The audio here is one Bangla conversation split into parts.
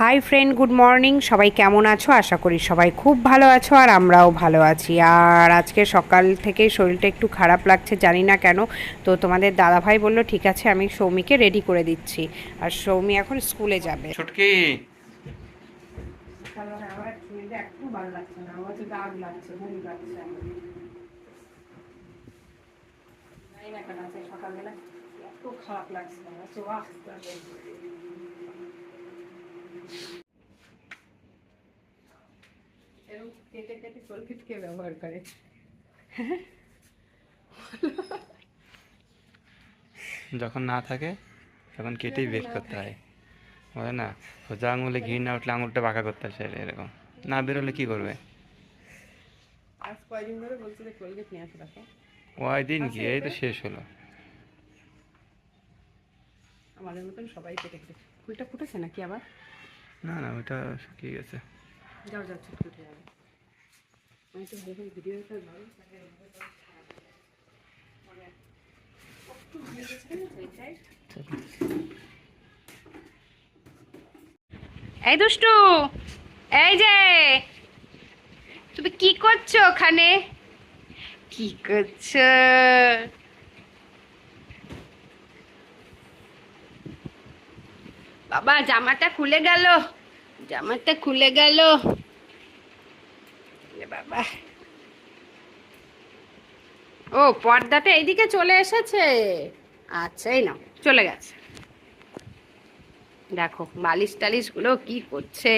হাই ফ্রেন্ড গুড মর্নিং সবাই কেমন আছো? আশা করি সবাই খুব ভালো আছো আর আমরাও ভালো আছি। আর আজকে সকাল থেকে শরীরটা একটু খারাপ লাগছে জানি না কেন। তো তোমাদের দাদাভাই বলল ঠিক আছে আমি সৌমিকে রেডি করে দিচ্ছি। আর সৌমি এখন স্কুলে যাবে। ছুটকি। একটু ভালো লাগছে। এরকম কেটে কেটে কলকিটকে ব্যবহার করে। যখন না থাকে তখন কেটেই বের করতে হয়। বলে না সোজা আঙুলে ঘি না উঠলে আঙুলটা বাঁকা করতে হয় এরকম। না বেরোলে কি করবে? আজ কয়দিন ধরে বলছে যে কলগেট নিয়ে আসো দেখো। ওই দিন কি? এই তো শেষ হলো। আমাদের মতন সবাই কেটে কেটে ফুলটা ফুটেছে নাকি আবার? না না ওইটা শুকিয়ে গেছে। যাও যাও ছুট উঠে যাবে আমি তো যখন ভিডিওটা ভালো। এই দুষ্টু এই যে তুমি কি করছ ওখানে? কি করছ? বাবা জামাটা খুলে গেল। জামাটা খুলে গেল। বাবা। ও, পর্দাটা এইদিকে চলে এসেছে? আচ্ছা এই নাও, চলে গেছে। দেখো বালিশ টালিশগুলো কি করছে?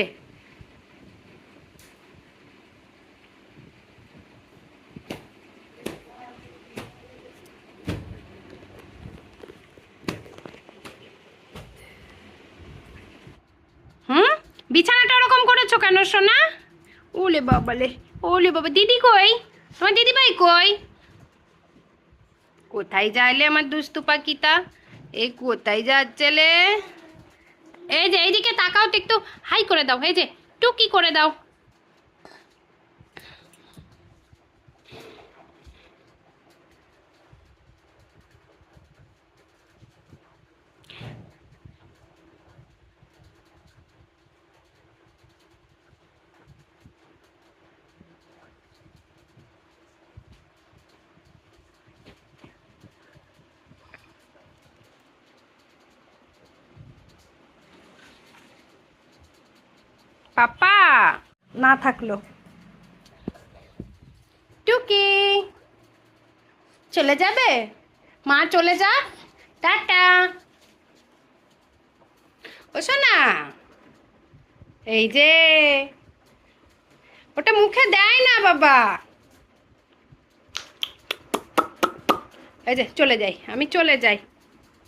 বিছানাটা ওরকম করেছ কেন সোনা? ওলে বাবালে ওলে বাবা দিদি কই? তোমার দিদি ভাই কই? কোথায় যাইলে আমার দুস্তু পাখিটা? এই কোথায় যাচ্ছেলে এই যে এইদিকে তাকাও তো একটু হাই করে দাও এই যে টুকি করে দাও। পাপা। না থাকল। টুকি। চলে যাবে? মা চলে যা টাটা। ও শোনা এই যে। ওটা মুখে দেয় না বাবা। এই যে চলে যাই আমি চলে যাই।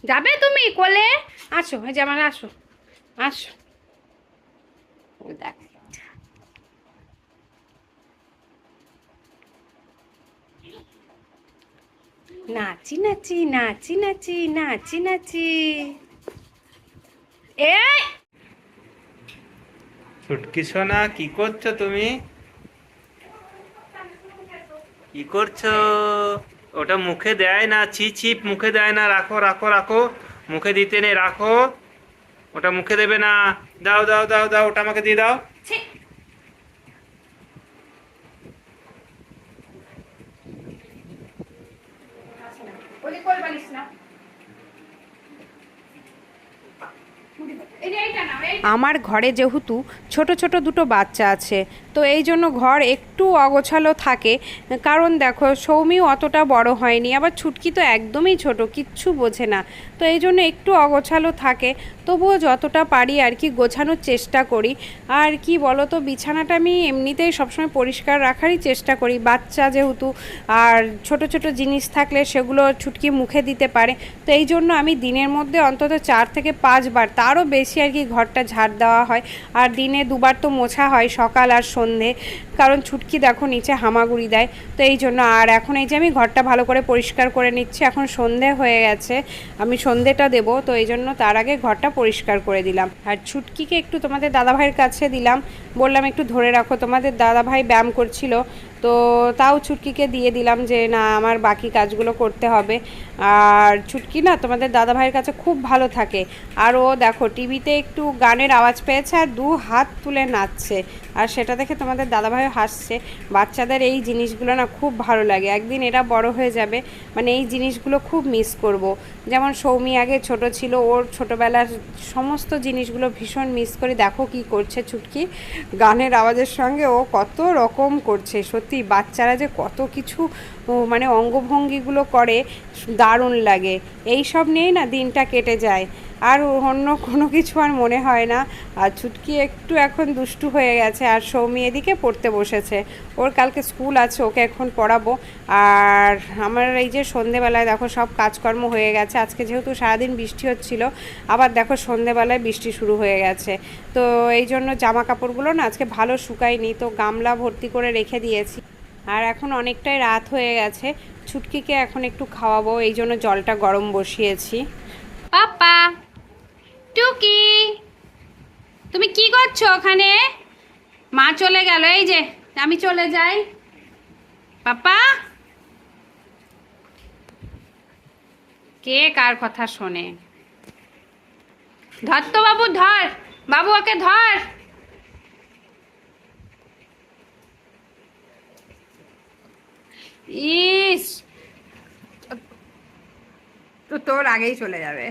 যাবে তুমি কোলে? আসো এই যে আমার আসো। আসো। ছুটকি সোনা, কি করছ তুমি? কি করছ? ওটা মুখে দেয় না ছিপ মুখে দেয় না, রাখো রাখো রাখো। মুখে দিতে নেই, রাখো। ওটা মুখে দেবে না। দাও দাও দাও দাও ওটা আমাকে দিয়ে দাও। আমার ঘরে যেহেতু ছোট ছোট দুটো বাচ্চা আছে তো এই জন্য ঘর একটু অগোছালো থাকে। কারণ দেখো সৌমিও অতটা বড় হয়নি আবার ছুটকি তো একদমই ছোট কিচ্ছু বোঝে না। তো এই জন্য একটু অগোছালো থাকে। তবুও যতটা পারি আর কি গোছানোর চেষ্টা করি। আর কি বলো তো বিছানাটা আমি এমনিতেই সবসময় পরিষ্কার রাখারই চেষ্টা করি। বাচ্চা যেহেতু, আর ছোট ছোট জিনিস থাকলে সেগুলো ছুটকি মুখে দিতে পারে। তো এই জন্য আমি দিনের মধ্যে অন্তত চার থেকে পাঁচবার তারও বেশি আর কি ঘরটা ঝাড় দেওয়া হয়। আর দিনে দুবার তো মোছা হয় সকাল আর সন্ধে। কারণ ছুটকি দেখো নিচে হামাগুড়ি দেয়। তো এই জন্য, আর এখন এই যে আমি ঘরটা ভালো করে পরিষ্কার করে নিচ্ছি, এখন সন্ধে হয়ে গেছে। আমি সন্ধেটা দেব, তো এই জন্য তার আগে ঘরটা পরিষ্কার করে দিলাম। আর ছুটকিকে একটু তোমাদের দাদাভাইয়ের কাছে দিলাম, বললাম একটু ধরে রাখো, তোমাদের দাদাভাই ব্যায়াম করছিল তো তাও ছুটকিকে দিয়ে দিলাম যে, না, আমার বাকি কাজগুলো করতে হবে। আর ছুটকি না তোমাদের দাদাভাইয়ের কাছে খুব ভালো থাকে। আর ও দেখো, টিভিতে একটু গানের আওয়াজ পেয়েছে আর দু হাত তুলে নাচছে। আর সেটা দেখে তোমাদের দাদাভাই হাসছে। বাচ্চাদের এই জিনিসগুলো না খুব ভালো লাগে। একদিন এরা বড় হয়ে যাবে মানে এই জিনিসগুলো খুব মিস করব। যেমন সৌমি আগে ছোট ছিল, ওর ছোটবেলার সমস্ত জিনিসগুলো ভীষণ মিস করে। দেখো কি করছে ছুটকি। গানের আওয়াজের সঙ্গে ও কত রকম করছে, সত্যি বাচ্চারা যে কত কিছু মানে অঙ্গভঙ্গিগুলো করে, দারুণ লাগে। এই সব নিয়েই না দিনটা কেটে যায়। আর অন্য কোনো কিছু আর মনে হয় না। আর ছুটকি একটু এখন দুষ্টু হয়ে গেছে, আর সৌমি এদিকে পড়তে বসেছে। ওর কালকে স্কুল আছে, ওকে এখন পড়াবো। আর আমার এই যে সন্ধেবেলায় দেখো সব কাজকর্ম হয়ে গেছে। আজকে যেহেতু সারাদিন বৃষ্টি হচ্ছিল, আবার দেখো সন্ধেবেলায় বৃষ্টি শুরু হয়ে গেছে। তো এই জন্য জামা কাপড়গুলো না আজকে ভালো শুকায়নি, তো গামলা ভর্তি করে রেখে দিয়েছি। আর এখন অনেকটাই রাত হয়ে গেছে। ছুটকিকে এখন একটু খাওয়াবো, এই জন্য জলটা গরম বসিয়েছি। পাপা, টুকি, তুমি কি করছ ওখানে? মা চলে গেল, এই যে, আমি চলে যাই। পাপা, কে কার কথা শোনে? ধর তো বাবু, ধর, বাবু ওকে ধর। ইস। তো তোর আগেই চলে যাবে।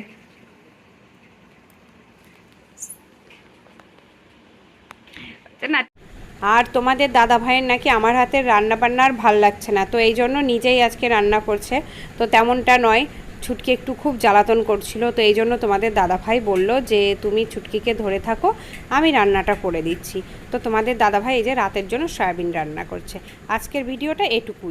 আর তোমাদের দাদা ভাইয়ের নাকি আমার হাতের রান্না বান্না আর ভালো লাগছে না, তো এই জন্য নিজেই আজকে রান্না করছে। তো তেমনটা নয়, ছুটকি একটু খুব জ্বালাতন করছিল, তো এই জন্য তোমাদের দাদা ভাই বলল যে তুমি ছুটকিকে ধরে থাকো, আমি রান্নাটা করে দিচ্ছি। তো তোমাদের দাদা ভাই এই যে রাতের জন্য সয়াবিন রান্না করছে। আজকের ভিডিওটা এটুকুই।